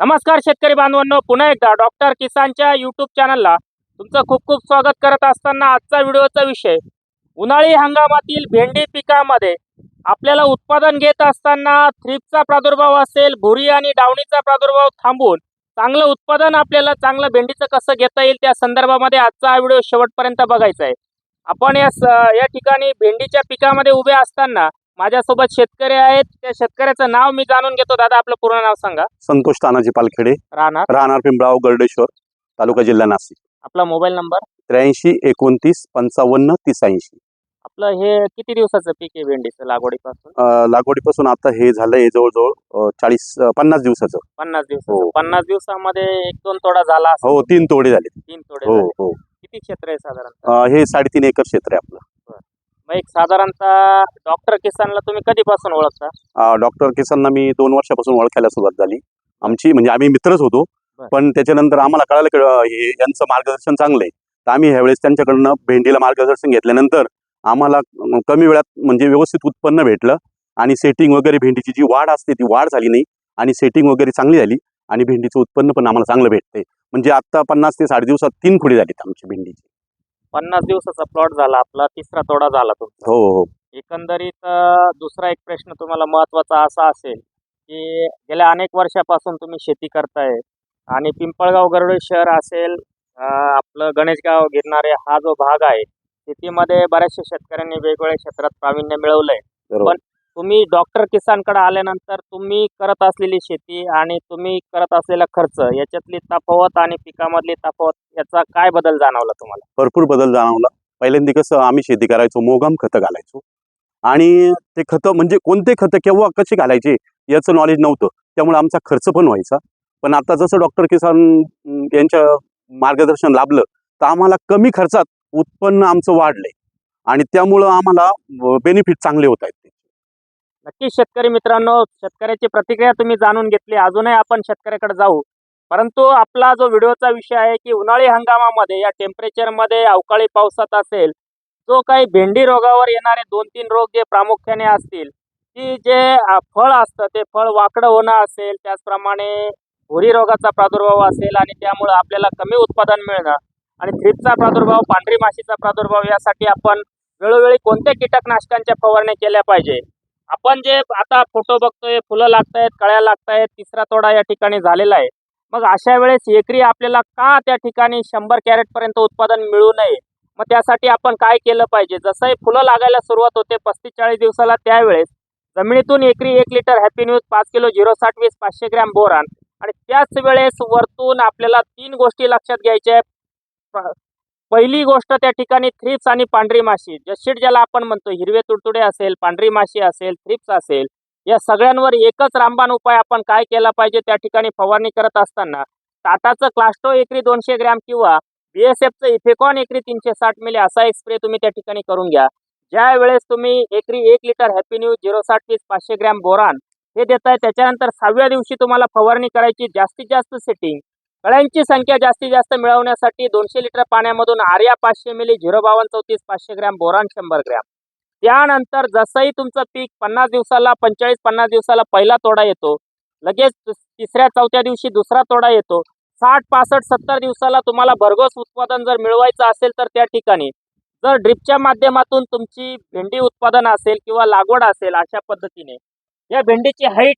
नमस्कार शेतकरी बांधवांनो पुन्हा एकदा डॉक्टर किसानच्या युट्यूब चॅनलला तुमचं खूप खूप स्वागत करत असताना आजचा व्हिडिओचा विषय उन्हाळी हंगामातील भेंडी पिकामध्ये आपल्याला उत्पादन घेत असताना थ्रीपचा प्रादुर्भाव असेल भुरी आणि डावणीचा प्रादुर्भाव थांबून चांगलं उत्पादन आपल्याला चांगलं भेंडीचं कसं घेता येईल त्या संदर्भामध्ये आजचा हा व्हिडिओ शेवटपर्यंत बघायचा आहे. आपण या स- या ठिकाणी भेंडीच्या पिकामध्ये उभे असताना माझ्यासोबत शेतकरी आहेत. त्या शेतकऱ्याचं नाव मी जाणून घेतो. दादा आपलं पूर्ण नाव सांगा. संतोष तानाजी पालखेडे. राहणार? राहणार पिंपळाव गरडेश्वर तालुका जिल्हा नाशिक. आपला मोबाईल नंबर? त्र्याऐंशी एकोणतीस पंचावन्न तीस ऐंशी. आपलं हे किती दिवसाचं पीक आहे भेंडीचं लागवडीपासून? लागवडीपासून आता हे झालंय जवळजवळ अं, चाळीस पन्नास दिवसाचं. पन्नास दिवसाचं. हो. पन्नास दिवसामध्ये एक दोन तोडा झाला असेल. हो तीन तोडे झाले. तीन तोडे हो झाले. हो किती क्षेत्र आहे साधारण अं, हे साडेतीन एकर क्षेत्र आहे आपलं. मग एक साधारणतः डॉक्टर किसानला तुम्ही कधीपासून ओळखता? डॉक्टर किसानना मी दोन वर्षापासून ओळखायला सुरुवात झाली. आमची म्हणजे आम्ही मित्रच होतो. बरं. पण त्याच्यानंतर आम्हाला कळालं की अं, हे यांचं मार्गदर्शन चांगलं आहे. तर आम्ही ह्यावेळेस त्यांच्याकडनं भेंडीला मार्गदर्शन घेतल्यानंतर आम्हाला अं, कमी वेळात म्हणजे व्यवस्थित उत्पन्न भेटलं. आणि सेटिंग वगैरे भेंडीची जी वाढ असते ती वाढ झाली नाही. आणि सेटिंग वगैरे चांगली झाली. आणि भेंडीचं उत्पन्न पण आम्हाला चांगलं भेटते म्हणजे आता पन्नास ते साठ दिवसात तीन खुडी झालीत आमची भेंडीची. पन्नास दिवसाचा प्लॉट झाला आपला तिसरा तोडा झाला तुमचा. हो हो. एकंदरीत दुसरा एक प्रश्न तुम्हाला महत्त्वाचा असा असेल की गेल्या अनेक वर्षापासून तुम्ही शेती करताय आणि पिंपळगाव गरुडे शहर असेल आपलं गणेशगाव गिरणारे हा जो भाग आहे शेतीमध्ये बऱ्याचशा शेतकऱ्यांनी वेगवेगळ्या क्षेत्रात प्रावीण्य मिळवलंय. पण तुम्ही डॉक्टर किसानकडे आल्यानंतर तुम्ही करत असलेली शेती आणि तुम्ही करत असलेला खर्च याच्यातली तफावत आणि पिकामधली तफावत याचा काय बदल जाणवला तुम्हाला? भरपूर बदल जाणवला. पहिल्यांदा कसं आम्ही शेती करायचो मोगाम खतं घालायचो. आणि ते खतं म्हणजे कोणते खतं केव्हा कसे घालायचे याचं नॉलेज नव्हतं. त्यामुळे आमचा खर्च पण व्हायचा. पण आता जसं डॉक्टर किसान यांच्या मार्गदर्शन लाभलं तर आम्हाला कमी खर्चात उत्पन्न आमचं वाढलंय आणि त्यामुळं आम्हाला बेनिफिट चांगले होत आहेत. नक्की शेतकरी मित्रांनो शेतकऱ्याची प्रतिक्रिया तुम्ही जाणून घेतली. अजूनही आपण शेतकऱ्याकडे जाऊ. परंतु आपला जो व्हिडिओचा विषय आहे की उन्हाळी हंगामामध्ये या टेम्परेचरमध्ये अवकाळी पावसात असेल जो काही भेंडी रोगावर येणारे दोन तीन रोग जे प्रामुख्याने असतील की जे फळ असतं ते फळ वाकडं होणं असेल त्याचप्रमाणे भुरी रोगाचा प्रादुर्भाव असेल आणि त्यामुळं आपल्याला कमी उत्पादन मिळणं आणि थ्रीपचा प्रादुर्भाव पांढरी माशीचा प्रादुर्भाव यासाठी आपण वेळोवेळी कोणत्या कीटकनाशकांच्या फवारण्या केल्या पाहिजे? आपण जे आता फोटो बघतोय फुलं लागतायत कळ्या लागतायत तिसरा तोडा या ठिकाणी झालेला आहे. मग अशा वेळेस एकरी आपल्याला का त्या ठिकाणी शंभर कॅरेट पर्यंत उत्पादन मिळू नये? मग त्यासाठी आपण काय केलं पाहिजे? जसंही फुलं लागायला सुरुवात होते पस्तीस चाळीस दिवसाला त्यावेळेस जमिनीतून एकरी एक लिटर हॅपी न्यूज पाच किलो झिरो साठ वीस पाचशे ग्रॅम बोरान. आणि त्याच वेळेस वरतून आपल्याला तीन गोष्टी लक्षात घ्यायच्या पहिली गोष्ट त्या ठिकाणी थ्रिप्स आणि पांढरी माशी. जशीड ज्याला आपण म्हणतो हिरवे तुडतुडे असेल पांढरी माशी असेल थ्रिप्स असेल या सगळ्यांवर एकच रामबाण उपाय आपण काय केला पाहिजे त्या ठिकाणी फवारणी करत असताना? टाटाचं क्लास्टो एकरी दोनशे ग्रॅम किंवा बी एस एफचं इफेकॉन एकरी तीनशे साठ मिली असा एक स्प्रे तुम्ही त्या ठिकाणी करून घ्या. ज्या वेळेस तुम्ही एकरी एक लिटर हॅपी न्यूज झिरो साठ पीस पाचशे ग्रॅम बोरान हे देताय त्याच्यानंतर सहाव्या दिवशी तुम्हाला फवारणी करायची जास्तीत जास्त सेटिंग अळ्यांची संख्या जास्तीत जास्त मिळवण्यासाठी दोनशे लिटर पाण्यामधून आर्या पाचशे मिली झिरो बावन्न चौतीस पाचशे ग्रॅम बोरान शंभर ग्रॅम. त्यानंतर जसंही तुमचं पीक पन्नास दिवसाला पंचेचाळीस पन्नास दिवसाला पहिला तोडा येतो लगेच तिसऱ्या चौथ्या दिवशी दुसरा तोडा येतो साठ पासष्ट सत्तर दिवसाला तुम्हाला भरघोस उत्पादन जर मिळवायचं असेल तर त्या ठिकाणी. जर ड्रिपच्या माध्यमातून तुमची भेंडी उत्पादन असेल किंवा लागवड असेल अशा पद्धतीने या भेंडीची हाईट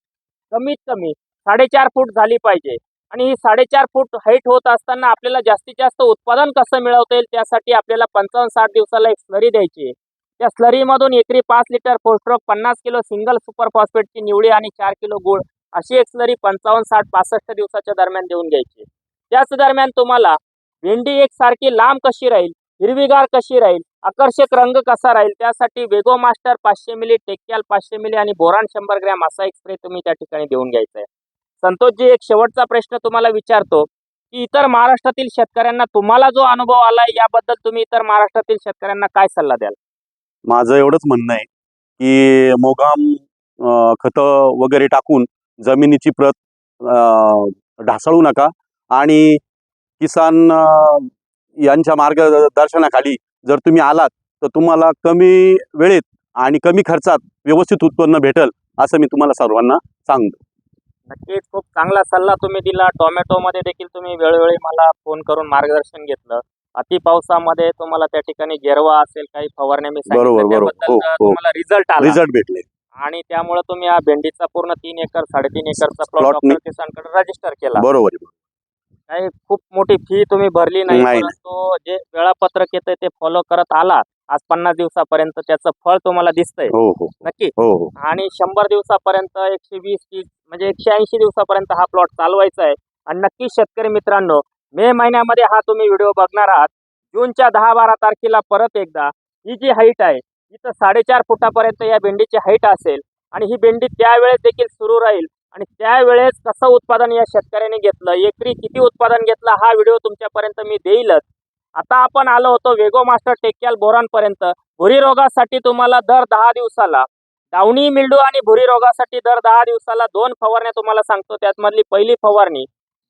कमीत कमी साडेचार फूट झाली पाहिजे. आणि ही साडेचार फूट हाईट होत असताना आपल्याला जास्तीत जास्त उत्पादन कसं मिळवता येईल त्यासाठी आपल्याला पंचावन्न साठ दिवसाला एक स्लरी द्यायची आहे. त्या स्लरीमधून एकरी पाच लिटर फोस्ट्रोक पन्नास किलो सिंगल सुपर फॉस्फेटची निवडी आणि चार किलो गुळ अशी एक स्लरी पंचावन्न साठ पासष्ट दिवसाच्या दरम्यान देऊन घ्यायची त्याच दरम्यान तुम्हाला भेंडी एक सारखी लांब कशी राहील हिरवीगार कशी राहील आकर्षक रंग कसा राहील त्यासाठी वेगो मास्टर पाचशे मिली टेक्याल पाचशे मिली आणि बोरान शंभर ग्रॅम असा एक स्प्रे तुम्ही त्या ठिकाणी देऊन घ्यायचा आहे. संतोषजी एक शेवटचा प्रश्न तुम्हाला विचारतो की इतर महाराष्ट्रातील शेतकऱ्यांना तुम्हाला जो अनुभव आलाय याबद्दल तुम्ही इतर महाराष्ट्रातील शेतकऱ्यांना काय सल्ला द्याल? माझं एवढंच म्हणणं आहे की मोगाम खतं वगैरे टाकून जमिनीची प्रत ढासळू नका आणि किसान यांच्या मार्गदर्शनाखाली जर तुम्ही आलात तर तुम्हाला कमी वेळेत आणि कमी खर्चात व्यवस्थित उत्पन्न भेटल असं मी तुम्हाला सर्वांना सांगतो. नक्कीच खूप चांगला सल्ला तुम्ही दिला. टोमॅटो मध्ये देखील तुम्ही वेळोवेळी मला फोन करून मार्गदर्शन घेतलं. अति पावसामध्ये तुम्हाला त्या ठिकाणी गेरवा असेल काही फवारण्या मी बरोबर, बरोबर. हो, हो. तुम्हाला रिझल्ट आला. रिझल्ट भेटले. आणि त्यामुळे तुम्ही हा भेंडीचा पूर्ण तीन एकर साडेतीन एकरचा प्लॉट Plot डॉक्टर किसानकडे रजिस्टर केला. बरोबर आहे. काही खूप मोठी फी तुम्ही भरली नाही. नाही, परंतु जे वेळापत्रक येतंय ते फॉलो करत आला आज पन्नास दिवसापर्यंत त्याचं फळ तुम्हाला दिसतंय. हो हो. नक्की? हो हो. आणि शंभर दिवसापर्यंत एकशे वीस तीस म्हणजे एकशे ऐंशी दिवसापर्यंत हा प्लॉट चालवायचा आहे. आणि नक्की शेतकरी मित्रांनो मे महिन्यामध्ये हा तुम्ही व्हिडिओ बघणार आहात. जूनच्या दहा बारा तारखेला परत एकदा ही जी हाईट आहे इथं साडेचार फुटापर्यंत या भेंडीची हाईट असेल आणि ही भेंडी त्यावेळेस देखील सुरू राहील. आणि त्यावेळेस कसं उत्पादन या शेतकऱ्याने घेतलं एकरी किती उत्पादन घेतलं हा व्हिडिओ तुमच्यापर्यंत मी देईलच. आता आपण आलो होतो वेगो मास्टर टेक्याल बोरांपर्यंत. भुरी रोगासाठी तुम्हाला दर दहा दिवसाला डावणी मिल्डू आणि भुरी रोगासाठी दर दहा दिवसाला दोन फवारण्या तुम्हाला सांगतो. त्यातमधली पहिली फवारणी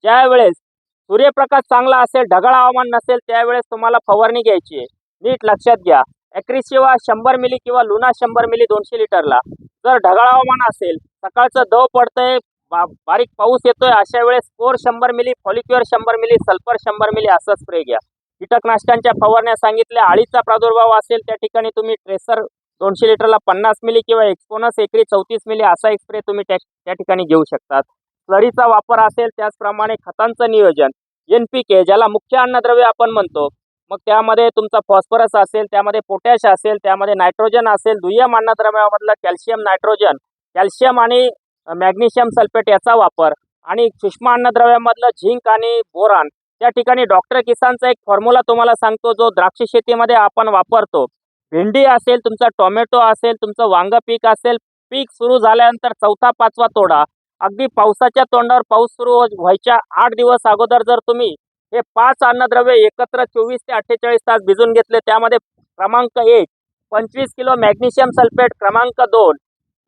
ज्या वेळेस सूर्यप्रकाश चांगला असेल ढगाळ हवामान नसेल त्यावेळेस तुम्हाला फवारणी घ्यायची आहे. नीट लक्षात घ्या. ॲक्रिशिवा शंभर मिली किंवा लुना शंभर मिली दोनशे लिटरला. जर ढगाळ हवामान असेल सकाळचं दव पडतंय बा बारीक पाऊस येतोय अशा वेळेस कोर शंभर मिली फॉलिक्युअर शंभर मिली सल्फर शंभर मिली असा स्प्रे घ्या. कीटकनाशकांच्या फवारण्या सांगितल्या. आळीचा प्रादुर्भाव असेल त्या ठिकाणी तुम्ही ट्रेसर दोनशे लिटरला पन्नास मिली किंवा एक्सपोनस एकरी चौतीस मिली असा एक स्प्रे तुम्ही त्या त्या ठिकाणी घेऊ शकतात. स्लरीचा वापर असेल त्याचप्रमाणे खतांचं नियोजन. एन पी के ज्याला मुख्य अन्नद्रव्य आपण म्हणतो. मग त्यामध्ये तुमचा फॉस्फरस असेल त्यामध्ये पोटॅश असेल त्यामध्ये नायट्रोजन असेल दुय्यम अन्नद्रव्यामधलं कॅल्शियम नायट्रोजन कॅल्शियम आणि मॅग्नेशियम सल्फेट याचा वापर. आणि सूक्ष्म अन्नद्रव्यामधलं झिंक आणि बोरान त्या ठिकाणी डॉक्टर किसानचा एक फॉर्म्युला तुम्हाला सांगतो जो द्राक्ष शेतीमध्ये आपण वापरतो. भेंडी असेल तुमचा टोमॅटो असेल तुमचं वांग पीक असेल पीक सुरू झाल्यानंतर चौथा पाचवा तोडा. अगदी पावसाच्या तोंडावर पाऊस सुरू हो- व्हायच्या आठ दिवस अगोदर जर तुम्ही हे पाच अन्नद्रव्य एकत्र चोवीस ते अठ्ठेचाळीस तास भिजून घेतले त्यामध्ये क्रमांक एक पंचवीस किलो मॅग्नेशियम सल्फेट क्रमांक दोन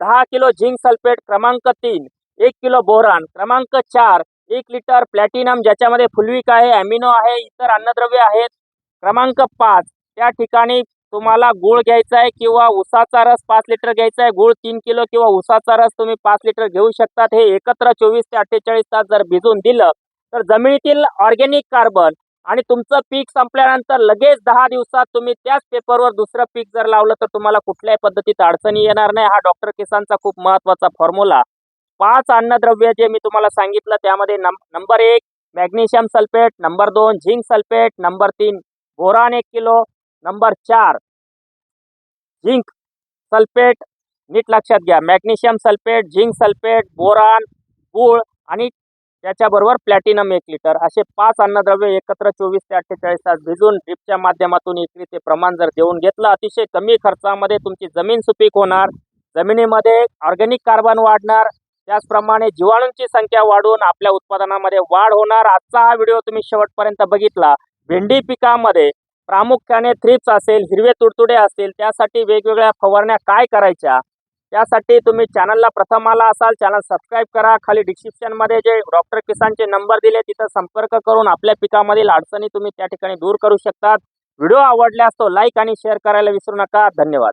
दहा किलो झिंक सल्फेट क्रमांक तीन एक किलो बोरान क्रमांक चार एक लिटर प्लॅटिनम ज्याच्यामध्ये फुलविक आहे ॲमिनो आहे इतर अन्नद्रव्य आहेत. क्रमांक पाच. त्या ठिकाणी तुम्हाला गुळ घ्यायचा आहे किंवा उसाचा रस पाच लिटर घ्यायचा आहे. गुळ तीन किलो किंवा उसाचा रस तुम्ही पाच लिटर घेऊ शकतात. हे एकत्र चोवीस ते अठ्ठेचाळीस तास जर भिजून दिलं तर जमिनीतील ऑर्गॅनिक कार्बन आणि तुमचं पीक संपल्यानंतर लगेच दहा दिवसात तुम्ही त्याच पेपरवर दुसरं पीक जर लावलं तर तुम्हाला कुठल्याही पद्धतीत अडचणी येणार नाही. हा डॉक्टर किसानचा खूप महत्त्वाचा फॉर्म्युला पाच अन्नद्रव्य जे मी तुम्हाला सांगितलं त्यामध्ये नंबर एक मॅग्नेशियम सल्फेट नंबर दोन झिंक सल्फेट नंबर तीन बोरान एक किलो नंबर चार झिंक सल्फेट नीट लक्षात घ्या magnesium sulphate zinc sulphate boron गूळ आणि त्याच्याबरोबर प्लॅटिनम एक लिटर असे पाच अन्नद्रव्य एकत्र चोवीस ते अठ्ठेचाळीस तास भिजून ड्रिपच्या माध्यमातून एकरी ते प्रमाण जर देऊन घेतलं अतिशय कमी खर्चामध्ये तुमची जमीन सुपीक होणार. जमिनीमध्ये ऑर्गॅनिक कार्बन वाढणार. त्याचप्रमाणे जीवाणूंची संख्या वाढून आपल्या उत्पादनामध्ये वाढ होणार. आजचा हा व्हिडिओ तुम्ही शेवटपर्यंत बघितला. भेंडी पिकामध्ये प्रामुख्याने थ्रिप्स असेल हिरवे तुडतुडे असतील त्यासाठी वेगवेगळ्या फवारण्या काय करायच्या? त्यासाठी तुम्ही चॅनलला प्रथम आला असाल चॅनल सबस्क्राईब करा. खाली डिस्क्रिप्शनमध्ये जे डॉक्टर किसानचे नंबर दिले तिथं संपर्क करून आपल्या पिकामधील अडचणी तुम्ही त्या ठिकाणी दूर करू शकतात. व्हिडिओ आवडल्यास तो लाईक आणि शेअर करायला विसरू नका. धन्यवाद.